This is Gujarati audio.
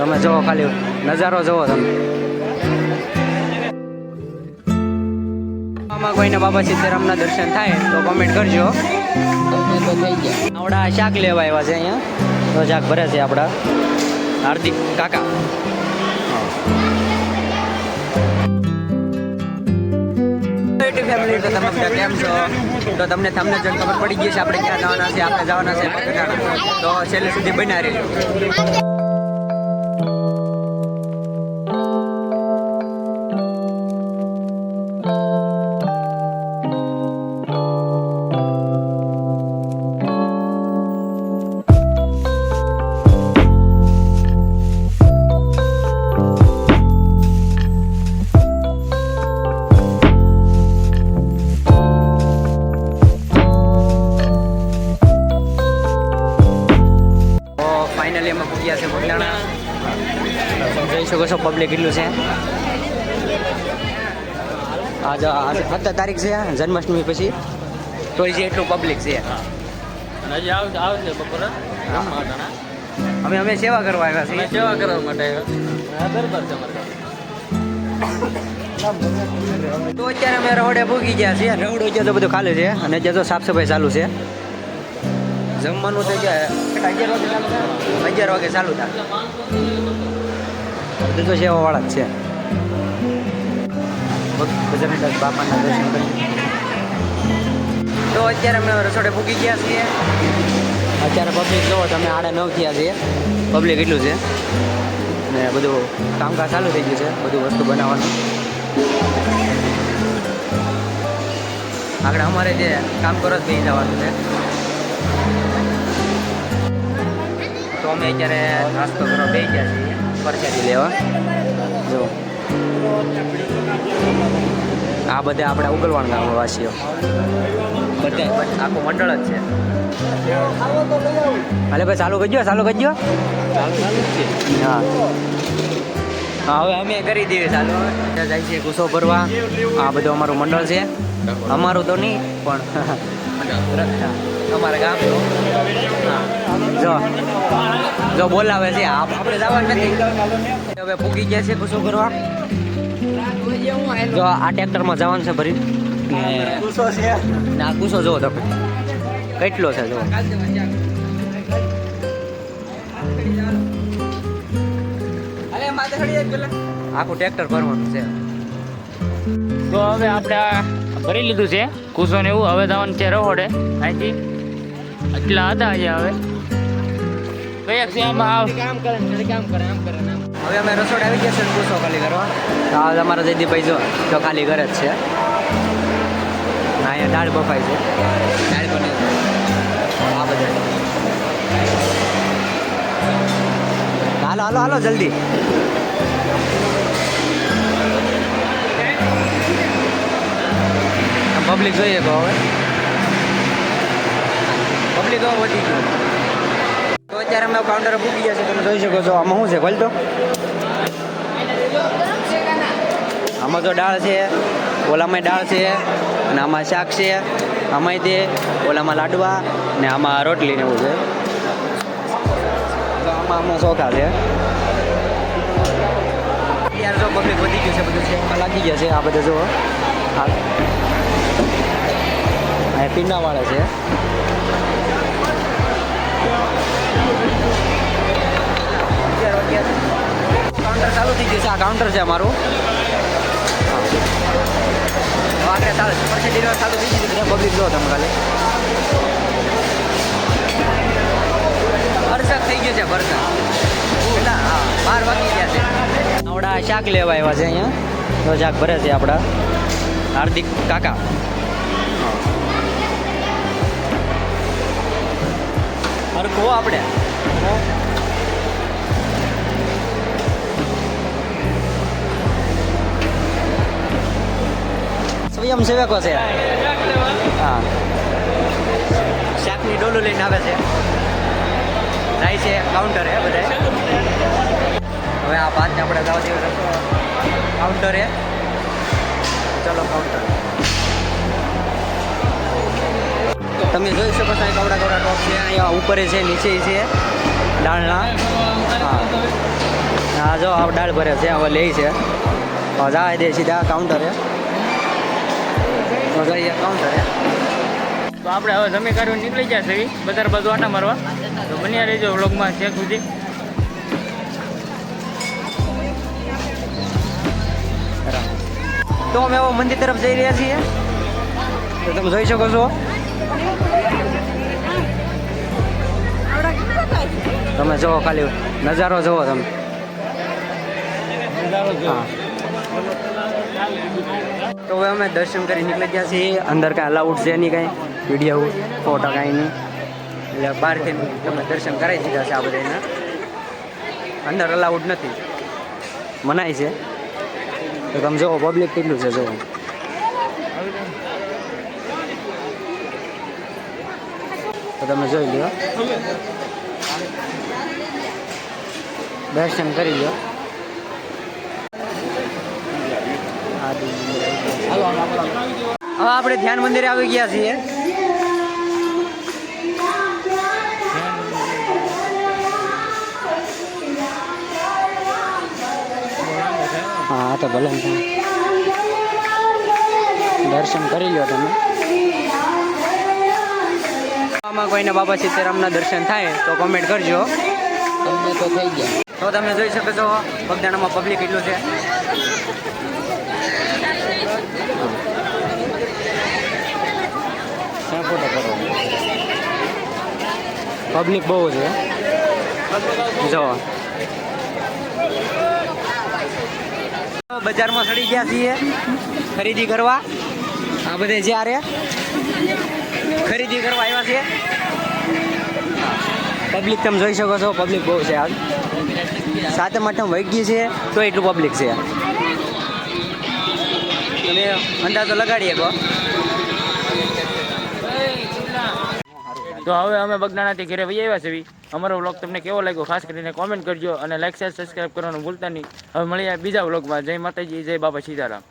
તમે જુઓ ખાલી નજારો જુઓ તમે. આમાં કોઈને બાબા સીતારામના દર્શન થાય તો કોમેન્ટ કરજો. આવડા શાક લેવા આવ્યા છે અહીંયા. તો શાક ભરે છે આપણા હાર્દિક કાકા. ફેમિલી તો તમે કેમ છો? તો તમને તમને જણ ખબર પડી ગઈ છે આપણે ક્યાં જવાના છે, આપણે જવાના છે. તો છેલ્લે સુધી બન્યા રહેજો. શકો છો પબ્લિક કેટલું છે? આજ આજે સત્તર તારીખ છે જન્માષ્ટમી પછી. તોય છે એટલું પબ્લિક છે. હજી આવશે બપોરે. અમે અમે સેવા કરવા આવ્યા છીએ. સેવા કરવા માટે આવ્યા. છે અમારે તો અત્યારે અમે રવડે ભૂગી ગયા છીએ. રવડો અત્યારે તો બધું ખાલી છે અને અત્યારે તો સાફ સફાઈ ચાલુ છે. જમવાનું તો અગિયાર વાગે ચાલુ થાય. બધું તો સેવાવાળા જ છે. બજરંગદાસ બાપાના તો અત્યારે અમે રસોડે પૂકી ગયા છીએ. અત્યારે પબ્લિક જોવો તમે આડે નવ થયા છીએ. પબ્લિક એટલું છે. ને બધું કામકાજ ચાલુ થઈ ગયું છે, બધું વસ્તુ બનાવવાનું. આગળ અમારે જે કામ કરો જ થઈ જવાનું છે. તો અમે અત્યારે નાસ્તો કરવા બે ગયા છીએ. પરસાદી લેવા જો. આ બધા આપણે ઉગલવાણ ગામના વાસીઓ. બધા આખું મંડળ જ છે. હાલે ભાઈ ચાલુ કરજો ચાલુ કરજો હા. હા હવે અમે કરી દઈએ ચાલુ. જાય છે ગુસ્સો ભરવા. આ બધું અમારું મંડળ છે. અમારું તો નહીં પણ અમારા ગામનું. હા. જો. જો બોલાવે છે. આપણે જવાનું નથી. હવે પૂગી ગયા છે ગુસ્સો કરવા. જો આ ટ્રેક્ટરમાં જવાનું છે ભરી ના ગુસ્સો જોવો તમે. કેટલો છે જો આખું ટ્રેક્ટર ભરવાનું છે. તો હવે આપણે ભરી લીધું છે કુસો ને એવું. હવે જવાનું છે રહોડે. અહીંથી. એટલા હતા અહીંયા હવે. કયા છે આમાં આવ હવે અમે રસોડ આવી ગયા છે ગુસ્સો ખાલી કરવા. હા અમારા જયદીપભાઈ જો તો ખાલી ઘરે જ છે. ના અહીંયા દાળ બફાઈ છે. દાળ બને આ બધા. હાલો હાલો હાલો જલ્દી. પબ્લિક જોઈએ કહો હવે. પબ્લિક હવે વધી ગયું. તો અત્યારે અમે કાઉન્ટર પૂકી ગયા છે, તમે જોઈ શકો છો. આમાં શું છે ખોલ તો. આમાં તો દાળ છે ઓલામાં દાળ છે, અને આમાં શાક છે આમાં તે, ઓલામાં લાડવા, ને આમાં રોટલી ને એવું છે. આમાં આમાં ચોખા છે? યાર ગયું છે, બધું છે. લાગી ગયા છે આ બધા જો આ આ પીંડાવાળા છે. આ કાઉન્ટર છે અમારું. આગળ ચાલે, પછી ચાલુ થઈ ગયું છે પબ્લિક જો તમે થઈ ગયો છે, વરસાદ. કેટલા? હા, બાર વાગી ગયા છે. આવડા શાક લેવા આવ્યા છે અહીંયા. તો શાક ભરે છે આપણા હાર્દિક કાકા. હરખો આપણે સ્વયંસેવકો છે. હા. શાકની ડોલું લઈને આવે છે. જાય છે કાઉન્ટરે બધા હવે આ પાંચ આપણે જવા કાઉન્ટર કાઉન્ટરે ચલો કાઉન્ટર તમે જોઈ શકો છો કવડા કવડા ટોપ છે. અહીંયા ઉપર છે નીચે છે ડાળના હા. જો, આ દાળ ભરે છે, હવે લે છે. જાય દે સીધા કાઉન્ટરે જઈએ કાઉન્ટરે તો આપણે હવે જમી કાઢીને નીકળી ગયા છે બજાર બાજુ આટા મારવા. તો બન્યા રહેજો વ્લોગમાં છે સુધી. તો અમે હવે મંદિર તરફ જઈ રહ્યા છીએ. તો તમે જોઈ શકો છો. તમે જુઓ ખાલી નજારો જુઓ તમે. હા. તો હવે અમે દર્શન કરી નીકળી ગયા છીએ. અંદર કાંઈ અલાઉડ છે નહીં કાંઈ. વીડિયો ફોટા કાંઈ નહીં. એટલે બહારથી તમે દર્શન કરાવી દીધા છે આ બધાને અંદર અલાઉડ નથી. મનાય છે. તો તમે જુઓ પબ્લિક કેટલું છે, જુઓ. તો તમે જોઈ લો દર્શન કરી લો હવે આપણે ધ્યાન મંદિરે આવી ગયા છીએ. હા તો ભલે. દર્શન કરી લો તમે. આમાં કોઈને બાબા સીતારામના દર્શન થાય તો કોમેન્ટ કરજો. તમને તો થઈ ગયા. તો તમે જોઈ શકો છો પગદાણામાં પબ્લિક કેટલું છે. ક્યાં ફોટો કરો પબ્લિક બહુ છે. જો બજારમાં ચડી ગયા છીએ. ખરીદી કરવા. આ બધે જ્યારે ખરીદી કરવા આવ્યા છીએ. પબ્લિક તમે જોઈ શકો છો પબ્લિક બહુ છે આજ. સાતમ આઠમ વૈગી છે તો એટલું પબ્લિક છે. અંદાજો લગાડીએ શકો. તો હવે અમે બગદાણાથી ઘરે વહી આવ્યા છે અમારો વ્લોગ તમને કેવો લાગ્યો ખાસ કરીને કોમેન્ટ કરજો અને લાઈક શેર સબસ્ક્રાઈબ કરવાનું ભૂલતા નહીં. હવે મળીએ બીજા વ્લોગમાં જય માતાજી, જય બાબા સીતારામ.